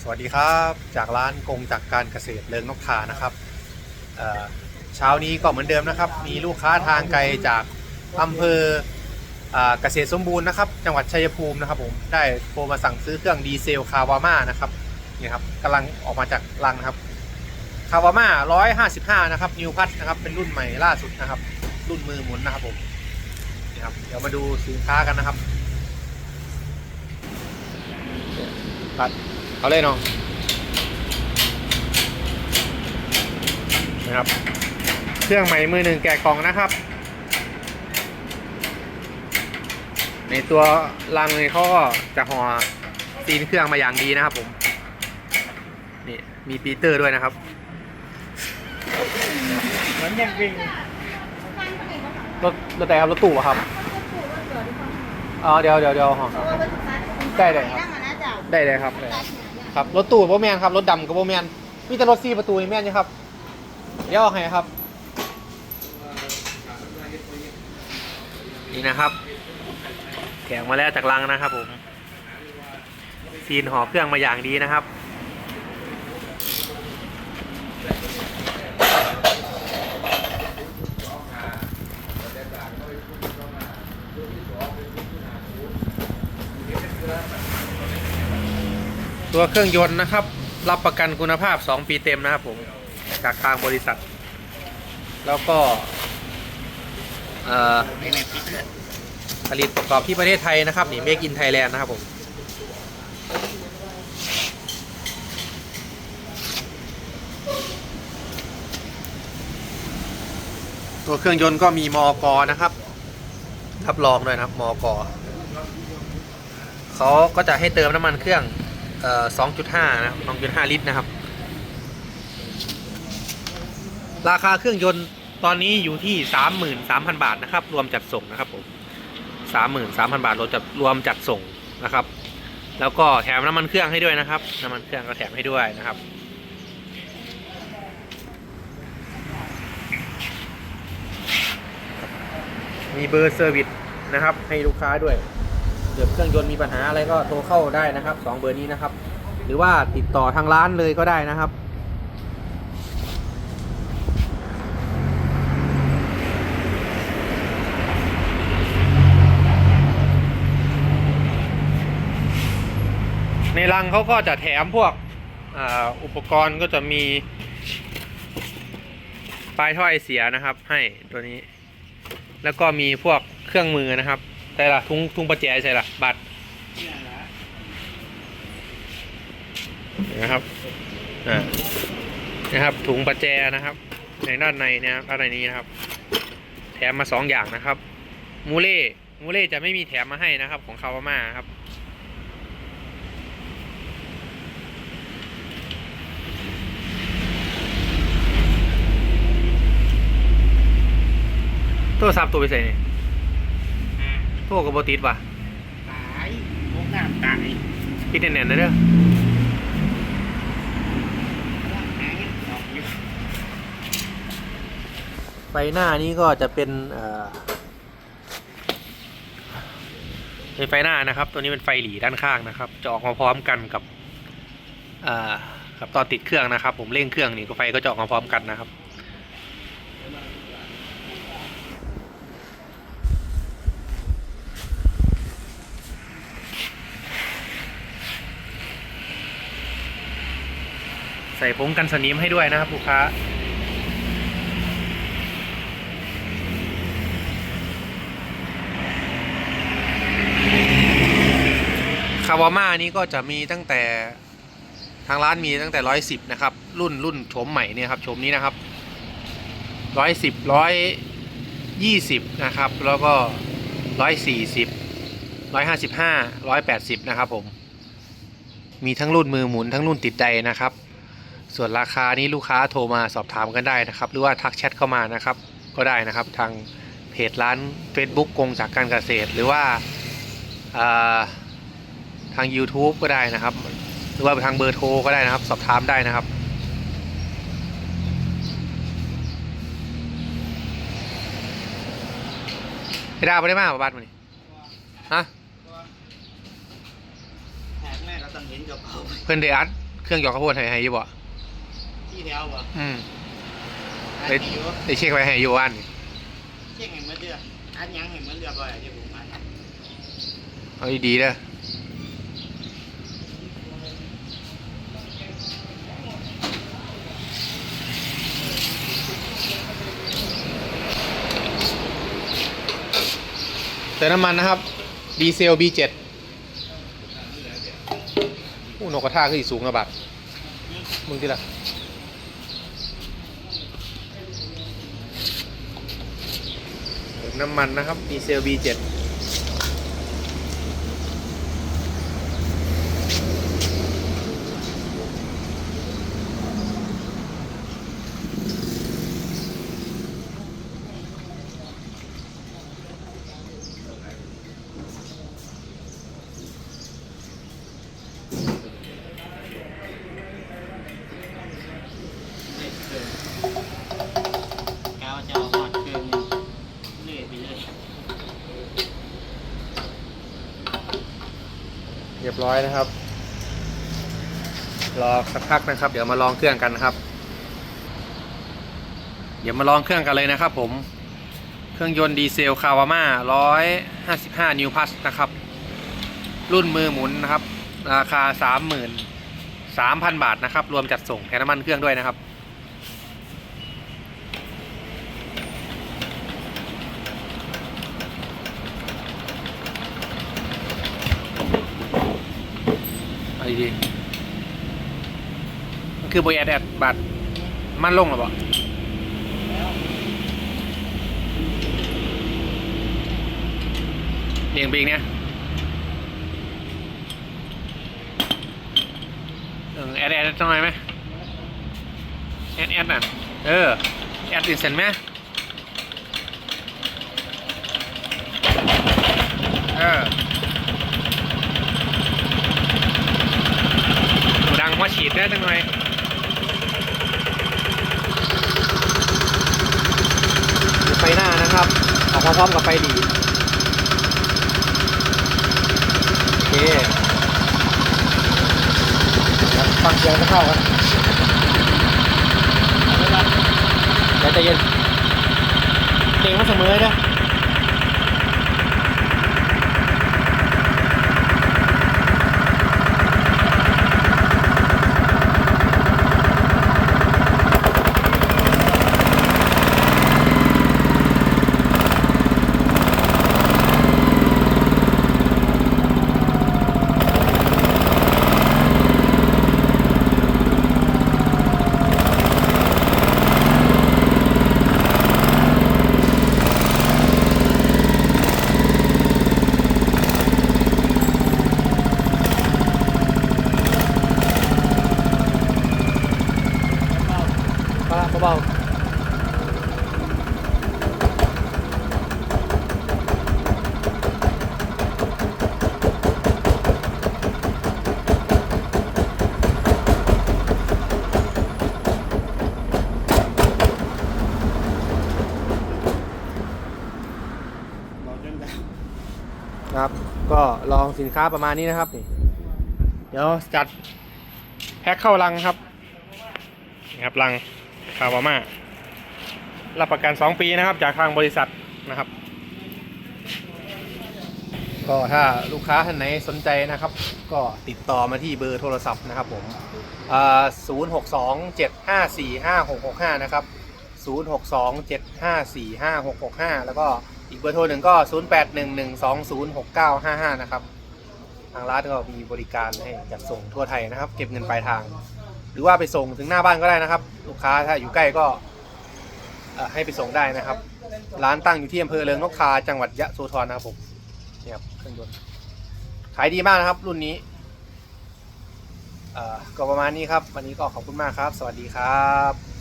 สวัสดีครับ จากร้านกงจากการเกษตรเลิงนกทานะครับเอ่อเช้านี้ก็เหมือนเดิมนะครับ มีลูกค้าทางไกลจากอำเภออ่าเกษตรสมบูรณ์นะครับ จังหวัดชัยภูมินะครับผมได้โทรมาสั่งซื้อเครื่องดีเซลคาวาม่านะครับนี่ครับกำลังออกมาจากรังนะครับคาวาม่า155 นะครับนิวพัทนะครับเป็นรุ่นใหม่ล่าสุดนะครับ รุ่นมือหมุนนะครับผมนี่ครับเดี๋ยวมาดูสินค้ากันนะครับปัด เอาเลยน้องนะครับ เครื่องใหม่มือหนึ่งแกะกล่องนะครับ ในตัวรังเนี่ยเขาก็จะห่อซีนเครื่องมาอย่างดีนะครับผม นี่มีปีเตอร์ด้วยนะครับเหมือนยังวิ่งรถรถแต่ครับรถตู้อะครับอ๋อเดี๋ยวเดี๋ยวเดี๋ยวห่อได้เลยครับ ได้เลยครับได้ ครับรถตู้โบแมนครับรถดำกับโบแมนมีแต่รถซีประตูนี่แมนใช่ครับ เดี๋ยวเอาให้ครับ นี่นะครับ แข่งมาแล้วจากลังนะครับผมซีนห่อเครื่องมาอย่างดีนะครับ ตัวเครื่องยนต์นะครับ รับประกันคุณภาพ 2 ปีเต็มนะครับผม จากทางบริษัท แล้วก็ผลิตประกอบที่ประเทศไทยนะครับนี่ Make in Thailand นะครับผมตัวเครื่องยนต์ก็มีมอกนะครับ รับรองด้วยนะครับมอกเขาก็จะให้เติมน้ำมันเครื่อง เอ่อ2.5นะครับ2.5ลิตรนะครับ ราคาเครื่องยนต์ตอนนี้อยู่ที่33,000บาทนะครับ รวมจัดส่งนะครับผม33,000บาทรวมจัดรวมจัดส่งนะครับ แล้วก็แถมน้ำมันเครื่องให้ด้วยนะครับ น้ำมันเครื่องก็แถมให้ด้วยนะครับมีเบอร์เซอร์วิสนะครับให้ลูกค้าด้วย กิดเครื่องยนต์มีปัญหาอะไรก็โทรเข้าได้นะครับสองเบอร์นี้นะครับ หรือว่าติดต่อทางร้านเลยก็ได้นะครับในรังเขาก็จะแถมพวกออุปกรณ์ก็จะมีปลายท่อไอเสียนะครับ ให้ตัวนี้ แล้วก็มีพวกเครื่องมือนะครับ ใช่ละทุงทุงประแจใช่ละบัตรนะครับอ่านะครับ ถุงประแจนะครับ ในด้านในเนะครับด้านในนี้นะครับ แถมมาสองอย่างนะครับ มูเล่มูเล่จะไม่มีแถมมาให้นะครับ ของคาวาม่าครับโทรศัพท์ตัวไปใส่นี่ โทรกับบติดว่ะตายโอ้งามตายปิดแน่นๆนะเด้อหายออกอยู่ไฟหน้านี้ก็จะเป็นเอ่อเป็นไฟหน้านะครับ ตัวนี้เป็นไฟหลีด้านข้างนะครับ จะออกมาพร้อมกันกับอ่ากับตอนติดเครื่องนะครับ ผมเร่งเครื่องนี่ก็ไฟก็จะออกมาพร้อมกันนะครับ ส่ผงกันสนิมให้ด้วยนะครับลูกค้า คาวาม่านี้ก็จะมีตั้งแต่ทางร้านมีตั้งแต่ร้อยสิบนะครับ รุ่นรุ่นโฉมใหม่เนี่ยครับโฉมนี้นะครับร้อยสิบร้อยยี่สิบนะครับ แล้วก็ร้อยสี่สิบร้อยห้าสิบห้าร้อยแปดสิบนะครับผมมีทั้งรุ่นมือหมุนทั้งรุ่นติดใดนะครับ ส่วนราคานี้ลูกค้าโทรมาสอบถามกันได้นะครับ หรือว่าทักแชทเข้ามานะครับ ก็ได้นะครับทางเพจร้าน Facebook กงจากการเกษตร หรือว่าอ่าทาง YouTube ก็ได้นะครับ หรือว่าทางเบอร์โทรก็ได้นะครับ สอบถามได้นะครับไอ้ดาวไม่ได้มาป่ะบ้านมันนี่ฮะแหกแม่ก็ต้องเห็นกับเขาเพื่อนเดอัดเครื่องหยอกข้าวโพดให้ให้อยู่บ่ ที่แถวบ่อืมอันเฮ้ยนี้อยู่ได้เช็คไว้ให้อยู่ว่านนี่เช็คเห็นเหมือนเดืออันยังเห็นเหมือนเดือบ่อยที่ผมมาเอาดีๆเด้อเติมน้ำมันนะครับ ดีเซล B7 อู้นกกระทาขึ้นสูงระบัดมึงที่ละเติม น้ำมันนะครับดีเซล B7 แกวจะเอาหอดเครื่องนี่เลื่อยไปเลย เร้อยนะครับ รอสักพักนะครับ เดี๋ยวมาลองเครื่องกันนะครับ เดี๋ยวมาลองเครื่องกันเลยนะครับ ผม เครื่องยนต์ดีเซลคาวาม่าสิบห้านิวพัสนะครับ รุ่นมือหมุนนะครับ ราคาสามหมื่นสามพันบาทนะครับ รวมจัดส่งแถมน้ำมันเครื่องด้วยนะครับ อาดีมันคือโบยแอดแอดบัตรมันลงหรอเปล่าเบี่ยงเบียงเนี่ยแอดแอดต้องไหมไหมแอดแอดน่ะ เออ แอดอินเซนไหมเออ หู ดังว่าฉีดได้จังหน่อยไฟหน้านะครับออกมาพร้อมกับไฟดีดโอเคฟังเสียงจะเข้ากันใจเย็นเก่งมาเสมอเลยนะ ก็ลองสินค้าประมาณนี้นะครับนี่เดี๋ยวจัดแพ็คเข้าลังครับนี่ครับลังคาวาม่ารับประกัน 2 ปีนะครับ จากทางบริษัทนะครับ ก็ถ้าลูกค้าท่านไหนสนใจนะครับ ก็ติดต่อมาที่เบอร์โทรศัพท์นะครับผมศูนย์หกสองเจ็ดห้าสี่ห้าหกหกห้านะครับศูนย์หกสองเจ็ดห้าสี่ห้าหกหกห้าแล้วก็อีกเบอร์โทรหนึ่งก็ศูนย์แปดหนึ่งหนึ่งสองศูนย์หกเก้าห้าห้านะครับางร้านก็มีบริการให้จัดส่งทั่วไทยนะครับ เก็บเงินปลายทาง หรือว่าไปส่งถึงหน้าบ้านก็ได้นะครับ ลูกค้าถ้าอยู่ใกล้ก็ให้ไปส่งได้นะครับ ร้านตั้งอยู่ที่อำเภอเริงนกทาจังหวัดยะโสธรนะครับผมเนี่ยครับเครื่องยนต์ขายดีมากนะครับ รุ่นนี้เอ่อก็ประมาณนี้ครับ วันนี้ก็ขอบคุณมากครับ สวัสดีครับ